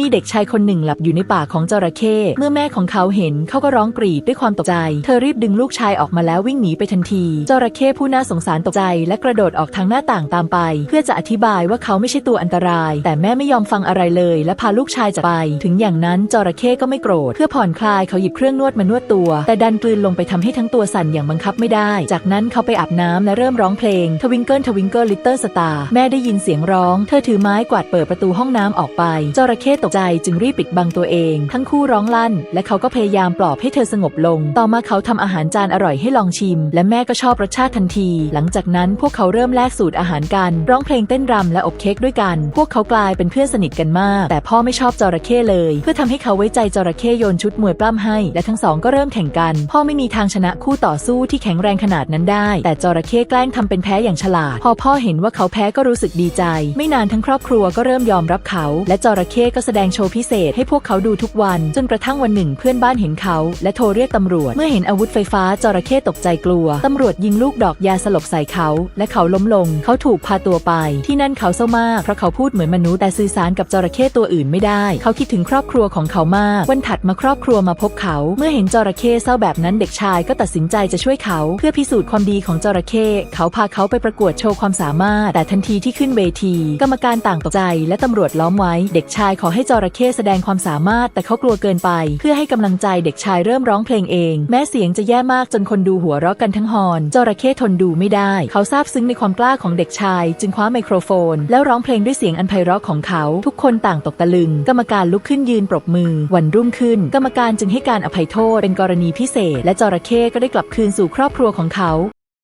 มีเด็กชายคนหนึ่งหลับอยู่ในป่าของจระเข้ เมื่อแม่ของเขาเห็นเขาก็ร้องกรีดด้วยความตกใจ เธอรีบดึงลูกชายออกมาแล้ววิ่งหนีไปทันที จระเข้ผู้น่าสงสารตกใจ และกระโดดออกทางหน้าต่างตามไป เพื่อจะอธิบายว่าเขาไม่ใช่ตัวอันตราย แต่แม่ไม่ยอมฟังอะไรเลย และพาลูกชายจากไป ถึงอย่างนั้นจระเข้ก็ไม่โกรธ เพื่อผ่อนคลายเขาหยิบเครื่องนวดมานวดตัว แต่ดันกลืนลงไปทำให้ทั้งตัวสั่นอย่างบังคับไม่ได้ จากนั้นเขาไปอาบน้ำและเริ่มร้องเพลงทวิงเกิลทวิงเกิลลิตเตอร์สตาร์แม่ได้ยินเสียงร้อง เธอถือไม้กวาดเปิดประตูห้องน้ำออกไปจระเข้ตกใจจึงรีบปิดบังตัวเอง ทั้งคู่ร้องลั่น และเขาก็พยายามปลอบให้เธอสงบลง ต่อมาเขาทำอาหารจานอร่อยให้ลองชิม และแม่ก็ชอบรสชาติทันที หลังจากนั้นพวกเขาเริ่มแลกสูตรอาหารกัน ร้องเพลงเต้นรำและอบเค้กด้วยกัน พวกเขากลายเป็นเพื่อนสนิทกันมาก แต่พ่อไม่ชอบจระเข้เลย เพื่อทำให้เขาไว้ใจจระเข้โยนชุดมวยปล้ำให้ และทั้งสองก็เริ่มแข่งกัน พ่อไม่มีทางชนะคู่ต่อสู้ที่แข็งแรงขนาดนั้นได้ แต่จระเข้แกล้งทำเป็นแพ้อย่างฉลาด พอพ่อเห็นว่าเขาแพ้ก็รู้สึกดีใจ ไม่นานทั้งครอบครัวก็เริ่มยอมรับเขา และจระเข้ก็แสดงโชว์พิเศษให้พวกเขาดูทุกวัน จนกระทั่งวันหนึ่งเพื่อนบ้านเห็นเขา และโทรเรียกตำรวจ เมื่อเห็นอาวุธไฟฟ้าจระเข้ตกใจกลัว ตำรวจยิงลูกดอกยาสลบใส่เขา และเขาล้มลง เขาถูกพาตัวไป ที่นั่นเขาเศร้ามาก เพราะเขาพูดเหมือนมนุษย์แต่สื่อสารกับจระเข้ตัวอื่นไม่ได้ เขาคิดถึงครอบครัวของเขามาก วันถัดมาครอบครัวมาพบเขา เมื่อเห็นจระเข้เศร้าแบบนั้นเด็กชายก็ตัดสินใจจะช่วยเขา เพื่อพิสูจน์ความดีของจระเข้เขาพาเขาไปประกวดโชว์ความสามารถ แต่ทันทีที่ขึ้นเวที กรรมการต่างตกใจ และตำรวจล้อมไว้ เด็กชายขอให้จระเข้แสดงความสามารถแต่เขากลัวเกินไป เพื่อให้กำลังใจเด็กชายเริ่มร้องเพลงเอง แม้เสียงจะแย่มากจนคนดูหัวเราะกันทั้งฮอน จระเข้ทนดูไม่ได้ เขาซาบซึ้งในความกล้าของเด็กชาย จึงคว้าไมโครโฟน แล้วร้องเพลงด้วยเสียงอันไพเราะของเขา ทุกคนต่างตกตะลึง กรรมการลุกขึ้นยืนปรบมือ วันรุ่งขึ้น กรรมการจึงให้การอภัยโทษเป็นกรณีพิเศษ และจระเข้ก็ได้กลับคืนสู่ครอบครัวของเขา